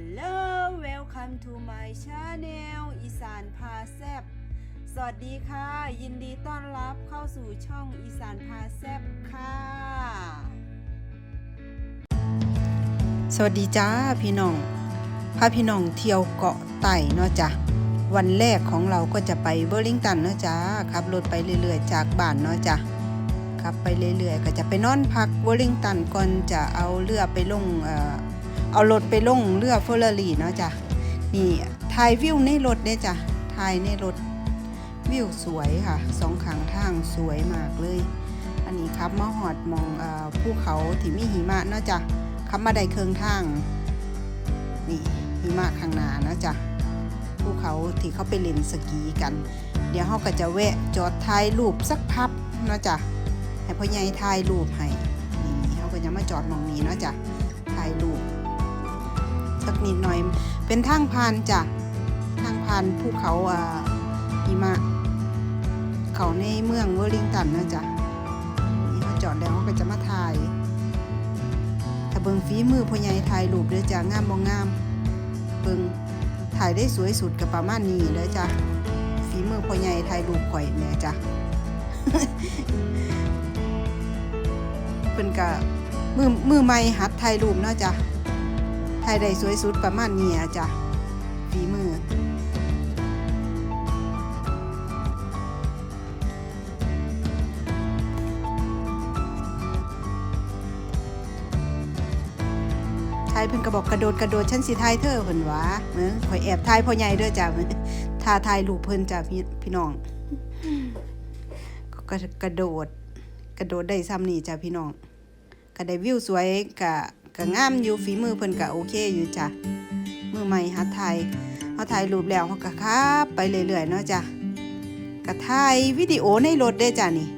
Hello welcome to my channel อีสานพาแซบสวัสดีค่ะ ยินดีต้อนรับเข้าสู่ช่องอีสานพาแซบค่ะ สวัสดีจ้าพี่น้องพาพี่น้องเที่ยวเกาะไต่เนาะจ้ะวันแรกของเราก็จะไปเบอร์ลิงตันเนาะจ้าขับรถไปเรื่อยๆ จากบ้านเนาะจ้ะขับไปเรื่อยๆ ก็จะไปนอนพักเวอลลิงตันก่อนจะเอาเรือไปลงเอ่อ เอารถไปลงเรือเฟอร์รารี่เนาะจ้ะนี่ถ่ายวิวในรถเนี่ยจ้ะถ่ายในรถวิวสวยค่ะสองข้างทางสวยมากเลย อันนี้ครับมาหอดมองอภูเขาที่มีหิมะเนาะจ้ะขับมาได้เครื่องทางนี่หิมะข้างหน้าเนาะจ้ะภูเขาที่เขาไปเล่นสกีกัน เดี๋ยวเขาก็จะแวะจอดถ่ายรูปสักพับเนาะจ้ะให้พ่อใหญ่ถ่ายรูปให้นี่เขาก็จะมาจอดมองนี้เนาะจ้ะถ่ายรูป นิดหน่อย เป็นทางผ่านจ้ะทางผ่านภูเขาอ่าหิมะ เขาในเมืองเวอร์ลิงตันนาะจ้ะนี่เขาจอดแล้วเขาก็จะมาถ่ายถ้าเบิงฝีมือพ่อใหญ่ถ่ายรูปเด้อจ้ะงามบ่งาม เบิงถ่ายได้สวยสุดกับประมาณนี้เลยจ้ะฝีมือพ่อใหญ่ถ่ายรูปข่อยเนี่ยจ้ะเพิ่นก็มือมือใหม่หัดถ่ายรูปเนาะจ้ะ ถ่ายได้สวยสุดประมาณนี้อะจ้ะฝีมือชายเพิ่นก็บอกกระโดดกระโดดฉันสิทายเธอเพิ่นว่าเออข่อยแอบทายพ่อใหญ่เด้อจ้ะท่าทายรูปเพิ่นจ้ะพี่พี่น้องก็กระโดด กระโดดได้ซ้ำนี่จ้ะพี่น้องก็ได้วิวสวยกะ กะงามอยู่ฝีมือเพิ่นกะโอเคอยู่จ้ะมือใหม่หัดถ่ายเฮาถ่ายรูปแล้วเฮาก็ขับไปเรื่อยๆเนาะจ้ะก็ถ่ายวิดีโอในรถได้จ้ะนี่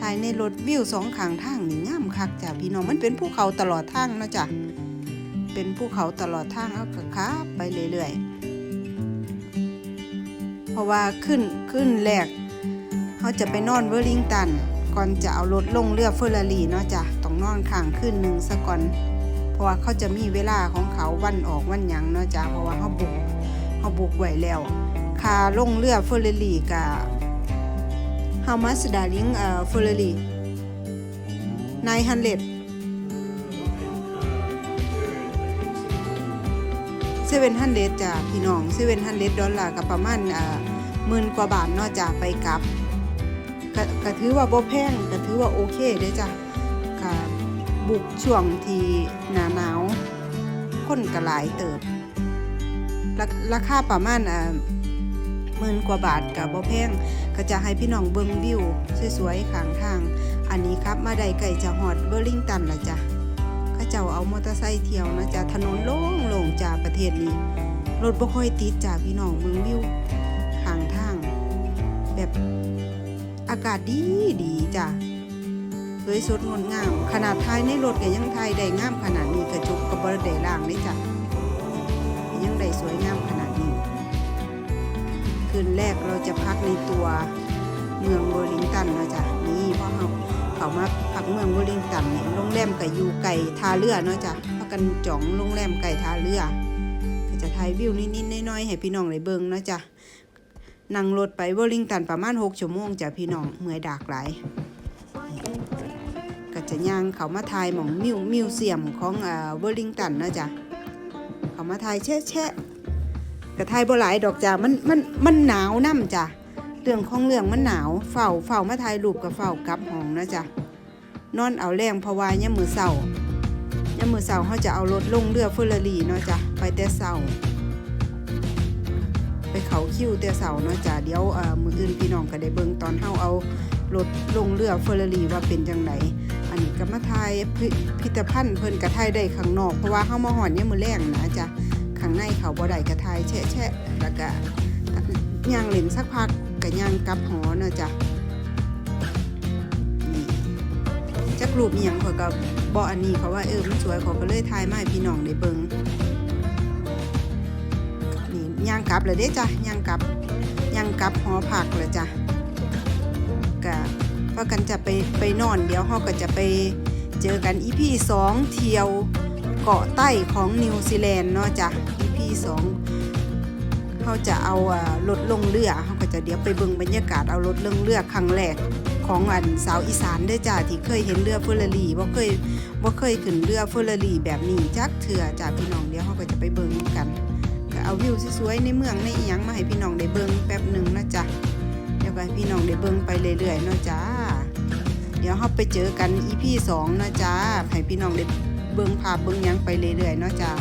ถ่ายในรถวิวสองข้างทางนี่งามคักจ้ะพี่น้องมันเป็นภูเขาตลอดทางเนาะจ้ะเป็นภูเขาตลอดทางเฮาก็ขับไปเรื่อยๆเพราะว่าขึ้นขึ้นแรกเขาจะไปนอนเวอร์ลิงตันก่อนจะเอารถลงเรือเฟอร์รารี่เนาะจ้ะต้องนอนข้างคืนหนึ่งซะก่อน เพราะว่าเขาจะมีเวลาของเขาวันออกวันหยังเนาะจ้ะเพราะว่าเขาบุกเขาบุกไว้แล้วค่าลงเรือเฟอร์รารี่กับ how much darling เอ่อเฟอร์รารี่นายฮันเลดเซเว่นฮันเดจ้ะพี่น้องเซเว่นฮันเดดอลลาร์กับประมาณเอ่อหมื่นกว่าบาทเนาะจ้ะไปกลับก็ถือว่าบ่แพงก็ถือว่าโอเคเด้จ้ะก็ บุกช่วงที่หนาหนาวคนก็หลายเติบราราคาประมาณอ่าหมื่นกว่าบาทก็บ่แพงก็จะให้พี่น้องเบิ่งวิวสวยๆข้างทาง อันนี้ครับมาได้ไก่จะฮอดเบอร์ลิงตันละจ้ะเขาเจ้าเอามอเตอร์ไซค์เที่ยวนะจ้ะถนนโล่งๆจ้าประเทศนี้ รถบ่ค่อยติดจ้าพี่น้องเบิ่งวิวข้างทาง แบบอากาศดีดีจ้ะ สวยสดงดงาม ขนาดทายในรถก็ยังทายได้งามขนาดนี้กระจกกับบรได้ล่างเลยจ้ะยังได้สวยงามขนาดนี้ คืนแรกเราจะพักในตัวเมืองเวอร์ลิงตันนะจ๊ะนี่เพราะเขาเขามาพักเมืองเวอร์ลิงตันเนี่ยโรงแรมก็อยู่ไก่ทาเรือเนาะจ้ะพักกันจ่องโรงแรมไก่ทาเรือก็จะถ่ายวิวนิดๆน้อยๆให้พี่น้องได้เบิ่งเนาะจ้ะนั่งรถไปเวอร์ลิงตันประมาณ6ชั่วโมงจ้ะพี่น้องเมื่อยดากหลาย จะย่างเขามาถ่ายหมองมิวมิวเซียมของเอ่อเวอร์ลิงตันเนาะจ้ะเขามาถ่ายแช่แช่ๆก็ถ่ายบ่หลายดอกจ้ะมันมันมันหนาวนํจ้ะเรื่องของเรื่องมันหนาวเฝ้าเฝ้ามาถ่ายรูปกับเฝ้ากลับห้องนะจ้ะนอนเอาแรงเพราะว่ายามือเช้ายามมื้อเช้าเขาจะเอารถลงเรือเฟอร์รารี่เนาะจ้ะไปแต่เช้าไปเขาคิวเตียเสาเนาะจ้ะเดี๋ยวเอ่อมืออื่นพี่น้องก็ได้เบิ่งตอนเฮาเอารถลงเรือเฟอร์รารี่ว่าเป็นจังได อันนี้ก็มาถ่ายพิพิธภัณฑ์เพิ่นก็ถ่ายได้ข้างนอกเพราะว่าเฮามาฮอดยามมื้อแรงนะจ้ะข้างในเขาบ่ได้ก็ถ่ายแชะๆแล้วก็ย่างเล่นสักพักก็ย่างกับหอเนาะจ้ะจักรูปอียังเขาก็บ่อันนี้เขาว่าเออมันสวยขาก็เลยถ่ายมาให้พี่น้องได้เบิ่งนี่ย่างกลับเลยเด้จ้ะย่างกลับย่างกลับหอพักเลยจ้ะ พากันจะไปไปนอนเดี๋ยวเฮาก็จะไปเจอกันอีพีสองเที่ยวเกาะใต้ของนิวซีแลนด์เนาะจ้ะ EP สองเขาจะเอาอ่ารถลงเรือเขาก็จะเดี๋ยวไปเบิ่งบรรยากาศเอารถลงเรือครั้งแรกของอันสาวอีสานเด้จ้าที่เคยเห็นเรือเฟอร์รารี่บ่เคยบ่เคยขึ้นเรือเฟอร์รารี่แบบนี้จักเถื่อจ้าพี่น้องเดี๋ยวเขาก็จะไปเบิ่งกันก็เอาวิวสวยๆในเมืองในอีหยังมาให้พี่น้องได้เบิ่งแป๊บหนึ่งนะจ้ะ ก็ให้พี่น้องได้เบิ่งไปเรื่อยๆเนาะจ้า เดี๋ยวเราไปเจอกัน EP 2เนาะจ้าให้พี่น้องได้เบิ่งภาพเบิ่งยังไปเรื่อยๆเนาะจ้า